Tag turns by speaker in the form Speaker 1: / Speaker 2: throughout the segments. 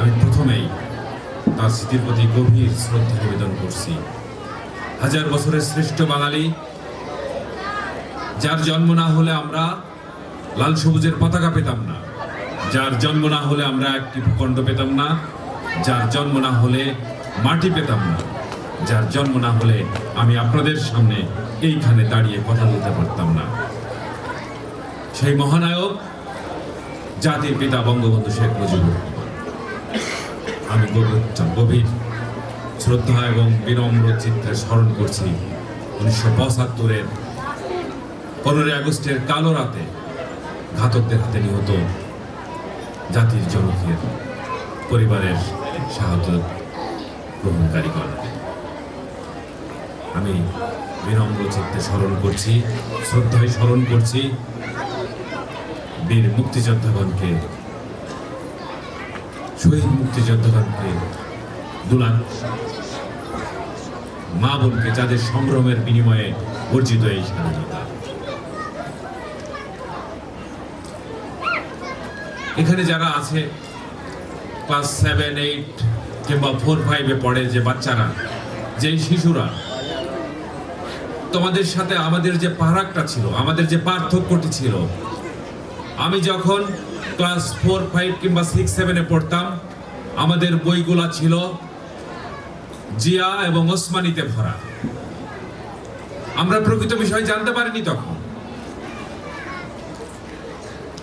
Speaker 1: আমি প্রথমেই তার স্মৃতির প্রতি গভীর শ্রদ্ধা নিবেদন করছি। হাজার বছরের শ্রেষ্ঠ বাঙালি, যার জন্ম না হলে আমরা লাল সবুজের পতাকা পেতাম না, যার জন্ম না হলে আমরা একটি ভূখণ্ড পেতাম না, যার জন্ম না হলে মাটি পেতাম না, যার জন্ম না হলে আমি আপনাদের সামনে এইখানে দাঁড়িয়ে কথা বলতে পারতাম না। সেই মহানায়ক, জাতির পিতা বঙ্গবন্ধু শেখ মুজিবুর। আমি গভীর শ্রদ্ধা এবং বিনম্র চিত্রে স্মরণ করছি উনিশশো পঁচাত্তরের পনেরোই আগস্টের কালো রাতে ঘাতকদের হাতে নিহত জাতির জনকের পরিবারের সাহায্য গ্রহণকারীগণ। আমি বিনম্র চিত্তে স্মরণ করছি, শ্রদ্ধায় স্মরণ করছি বীর মুক্তিযোদ্ধাগণকে শহীদ মুক্তিযোদ্ধাগণকে দুলান মা বোনকে যাদের সংগ্রামের বিনিময়ে অর্জিত এই স্বাধীনতা। এখানে যারা আছে, ক্লাস সেভেন, এইট কিংবা ফোর, ফাইভে পড়ে যে বাচ্চারা, যে শিশুরা, তোমাদের সাথে আমাদের যে পারাকটা ছিল, আমাদের যে পার্থক্যটি ছিল আমি যখন ক্লাস ফোর, ফাইভ কিংবা সিক্স, সেভেনে পড়তাম, আমাদের বইগুলা ছিল জিয়া এবং ওসমানিতে ভরা। আমরা প্রকৃত বিষয় জানতে পারিনি তখন।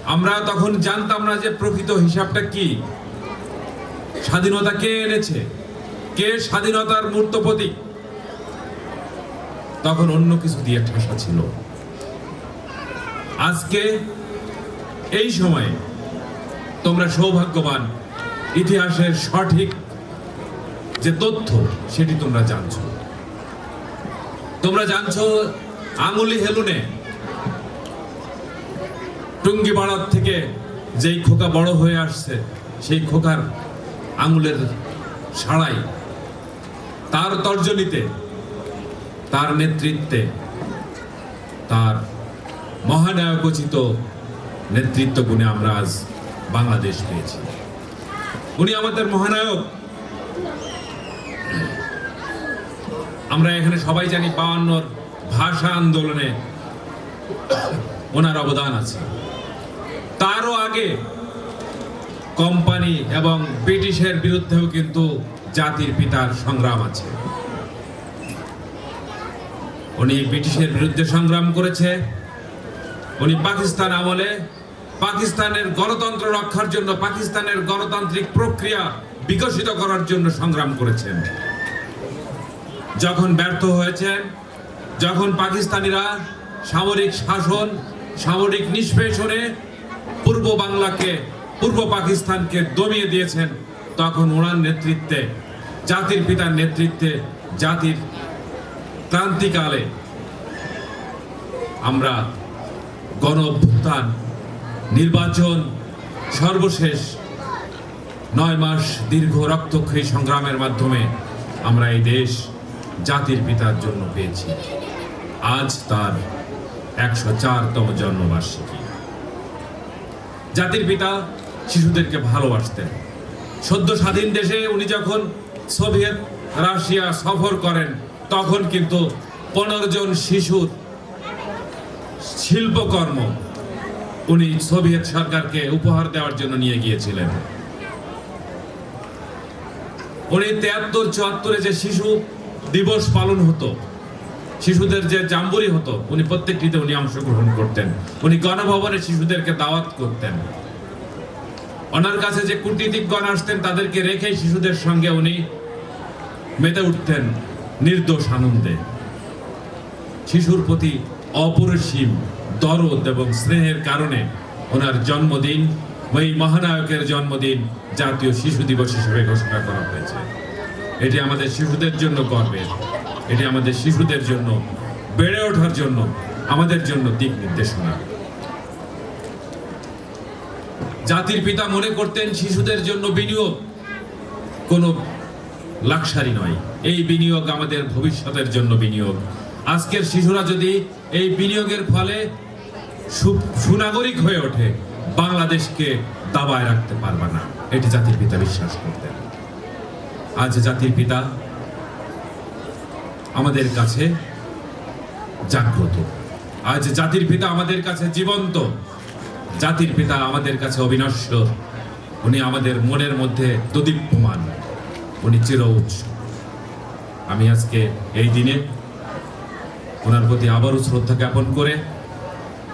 Speaker 1: আমরা তখন জানতাম না যে প্রকৃত হিসাবটা কি। স্বাধীনতা কে এনেছে? কে স্বাধীনতার মূর্ত প্রতীক? তখন অন্য কিছু দিয়ে ঠাসা ছিল। আজকে এই সময়ে তোমরা সৌভাগ্যবান। ইতিহাসের সঠিক যে তথ্য, সেটি তোমরা জানছো। তোমরা জানছো আঙুলি হেলুনে টুঙ্গি বাড়ার থেকে যেই খোকা বড় হয়ে আসছে, সেই খোকার আঙুলের সাড়াই, তার তর্জনীতে, তার নেতৃত্বে, তার মহানায়কোচিত নেতৃত্ব গুণে আমরা আজ বাংলাদেশ পেয়েছি। উনি আমাদের মহানায়ক। আমরা এখানে সবাই জানি বায়ান্নর ভাষা আন্দোলনে ওনার অবদান আছে। তারও আগে কোম্পানি এবং ব্রিটিশের বিরুদ্ধেও কিন্তু জাতির পিতার সংগ্রাম আছে। উনি ব্রিটিশের বিরুদ্ধে সংগ্রাম করেছে। উনি পাকিস্তান আমলে পাকিস্তানের গণতন্ত্র রক্ষার জন্য পাকিস্তানের গণতান্ত্রিক প্রক্রিয়া বিকশিত করার জন্য সংগ্রাম করেছেন। যখন ব্যর্থ হয়েছেন, যখন পাকিস্তানিরা সামরিক শাসন, সামরিক নিষ্পেষণে পূর্ব বাংলাকে, পূর্ব পাকিস্তানকে দমিয়ে দিয়েছেন, তখন ওনার নেতৃত্বে, জাতির পিতার নেতৃত্বে, জাতির ক্রান্তিকালে আমরা গণ অভ্যুত্থান নির্বাচন সর্বশেষ নয় মাস দীর্ঘ রক্তক্ষয়ী সংগ্রামের মাধ্যমে আমরা এই দেশ জাতির পিতার জন্য পেয়েছি। আজ তার একশো চারতম জন্মবার্ষিকী। জাতির পিতা শিশুদেরকে ভালোবাসতেন। সদ্য স্বাধীন দেশে উনি যখন সোভিয়েত রাশিয়া সফর করেন, তখন কিন্তু পনেরো জন শিশুর শিল্পকর্ম উনি সোভিয়েত সরকারকে উপহার দেওয়ার জন্য নিয়ে গিয়েছিলেন। উনি তেয়াত্তর, চুয়াত্তরে যে শিশু দিবস পালন হতো, শিশুদের যে জাম্বুরি হতো, উনি প্রত্যেকটিতে উনি অংশগ্রহণ করতেন। উনি গণভবনে শিশুদেরকে দাওয়াত করতেন। ওনার কাছে যে কূটনীতিকগণ আসতেন, তাদেরকে রেখে শিশুদের সঙ্গে উনি মেতে উঠতেন নির্দোষ আনন্দে। শিশুর প্রতি অপরিসীম দরদ এবং স্নেহের কারণে ওনার জন্মদিন ওই মহানায়কের জন্মদিন জাতীয় শিশু দিবস হিসেবে ঘোষণা করা হয়েছে। এটি আমাদের শিশুদের জন্য গর্বের, এটি আমাদের শিশুদের জন্য বেড়ে ওঠার জন্য, আমাদের জন্য দিক নির্দেশনা। জাতির পিতা মনে করতেন শিশুদের জন্য বিনিয়োগ কোনো লাক্সারি নয়। এই বিনিয়োগ আমাদের ভবিষ্যতের জন্য বিনিয়োগ। আজকের শিশুরা যদি এই বিনিয়োগের ফলে সুনাগরিক হয়ে ওঠে। বাংলাদেশকে দাবায় রাখতে পারবে না। এটি জাতির পিতা বিশ্বাস করতেন। আজ জাতির পিতা আমাদের কাছে জাগ্রত। আজ জাতির পিতা আমাদের কাছে জীবন্ত। জাতির পিতা আমাদের কাছে অবিনশ্বর। উনি আমাদের মনের মধ্যে দদীপ্যমান। উনি চির উৎস। আমি আজকে এই দিনে ওনার প্রতি আবারও শ্রদ্ধা জ্ঞাপন করে